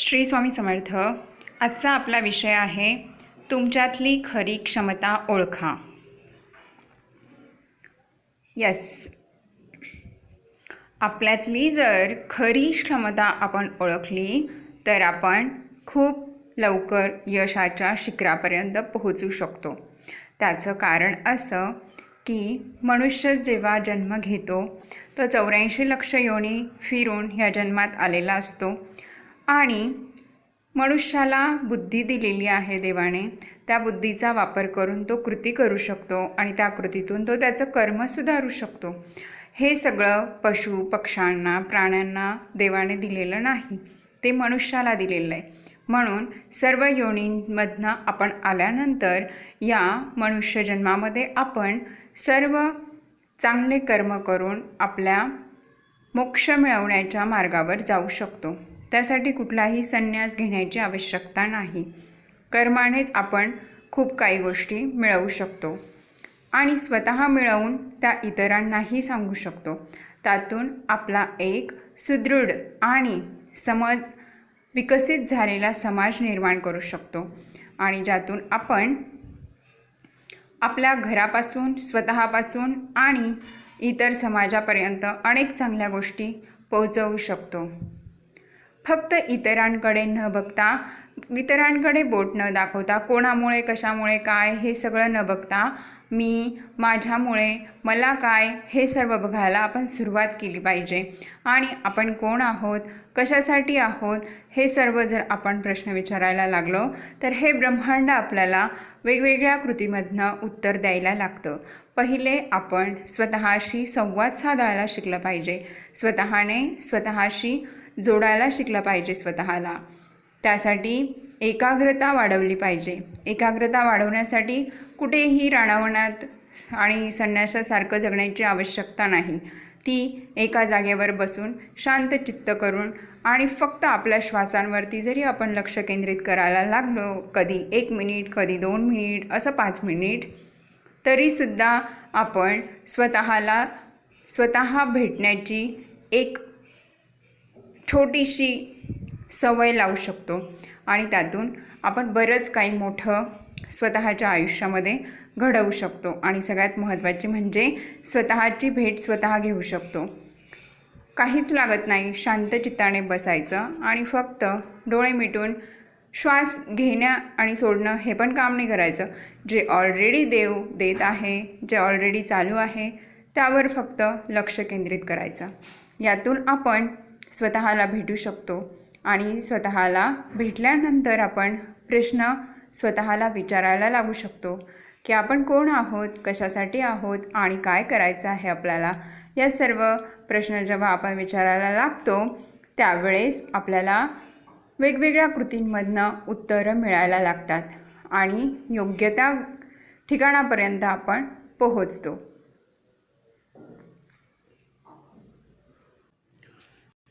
श्री स्वामी समर्थ आजचा आपला विषय आहे तुमच्यातली खरी क्षमता ओळखा. यस आपल्यातली जर खरी क्षमता आपण ओळखली तर आपण खूप लवकर यशाच्या शिखरापर्यंत पोहोचू शकतो. त्याचं कारण असं की मनुष्य जेव्हा जन्म घेतो तो चौऱ्याऐंशी लक्ष योनी फिरून ह्या जन्मात आलेला असतो. आणि मनुष्याला बुद्धी दिलेली आहे देवाने. त्या बुद्धीचा वापर करून तो कृती करू शकतो आणि त्या कृतीतून तो त्याचं कर्म सुधारू शकतो. हे सगळं पशु पक्ष्यांना प्राण्यांना देवाने दिलेलं नाही. ते मनुष्याला दिलेलं आहे. म्हणून सर्व योनींमधनं आपण आल्यानंतर या मनुष्य जन्मामध्ये आपण सर्व चांगले कर्म करून आपल्या मोक्ष मिळवण्याच्या मार्गावर जाऊ शकतो. त्यासाठी कुठलाही संन्यास घेण्याची आवश्यकता नाही. कर्मानेच आपण खूप काही गोष्टी मिळवू शकतो आणि स्वतः मिळवून त्या इतरांनाही सांगू शकतो. त्यातून आपला एक सुदृढ आणि समज विकसित झालेला समाज निर्माण करू शकतो आणि ज्यातून आपण आपल्या घरापासून स्वतःपासून आणि इतर समाजापर्यंत अनेक चांगल्या गोष्टी पोहोचवू शकतो. फक्त इतरांकडे न बघता इतरांकडे बोट न दाखवता कोणामुळे कशामुळे काय हे सगळं न बघता मी माझ्यामुळे मला काय हे सर्व बघायला आपण सुरुवात केली पाहिजे. आणि आपण कोण आहोत कशासाठी आहोत हे सर्व जर आपण प्रश्न विचारायला लागलो तर हे ब्रह्मांड आपल्याला वेगवेगळ्या कृतीमधनं उत्तर द्यायला लागतं. पहिले आपण स्वतःशी संवाद साधायला शिकलं पाहिजे. स्वतःने स्वतःशी जोडायला शिकलं पाहिजे स्वतःला. त्यासाठी एकाग्रता वाढवली पाहिजे. एकाग्रता वाढवण्यासाठी कुठेही राणावणात आणि संन्यासासारखं जगण्याची आवश्यकता नाही. ती एका जागेवर बसून शांत चित्त करून आणि फक्त आपल्या श्वासांवरती जरी आपण लक्ष केंद्रित करायला लागलो कधी एक मिनिट कधी दोन मिनिट असं पाच मिनिट तरीसुद्धा आपण स्वतःला स्वतः भेटण्याची एक छोटीशी सवय लावू शकतो. आणि त्यातून आपण बरंच काही मोठं स्वतःच्या आयुष्यामध्ये घडवू शकतो. आणि सगळ्यात महत्त्वाचे म्हणजे स्वतःची भेट स्वतः घेऊ शकतो. काहीच लागत नाही शांत चित्ताने बसायचं आणि फक्त डोळे मिटून श्वास घेणं आणि सोडणं हे पण काम नाही करायचं. जे ऑलरेडी देव देत आहे जे ऑलरेडी चालू आहे त्यावर फक्त लक्ष केंद्रित करायचं. यातून आपण स्वतःला भेटू शकतो. आणि स्वतःला भेटल्यानंतर आपण प्रश्न स्वतःला विचारायला लागू शकतो की आपण कोण आहोत कशासाठी आहोत आणि काय करायचं आहे आपल्याला. या सर्व प्रश्न जेव्हा आपण विचारायला लागतो त्यावेळेस आपल्याला वेगवेगळ्या कृतींमधनं उत्तरं मिळायला लागतात आणि योग्य त्या ठिकाणापर्यंत आपण पोहोचतो.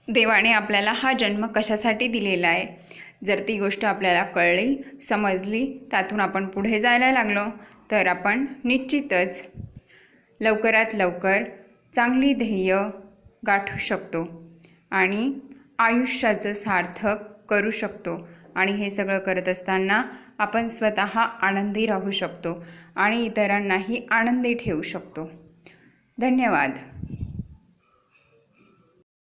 देवाने आपल्याला हा जन्म कशासाठी दिलेला आहे? जर ती गोष्ट आपल्याला कळली समजली त्यातून आपण पुढे जायला लागलो तर आपण निश्चितच लवकरात लवकर चांगली ध्येय गाठू शकतो आणि आयुष्याचं सार्थक करू शकतो. आणि हे सगळं करत असताना आपण स्वतः आनंदी राहू शकतो आणि इतरांनाही आनंदी ठेवू शकतो. धन्यवाद.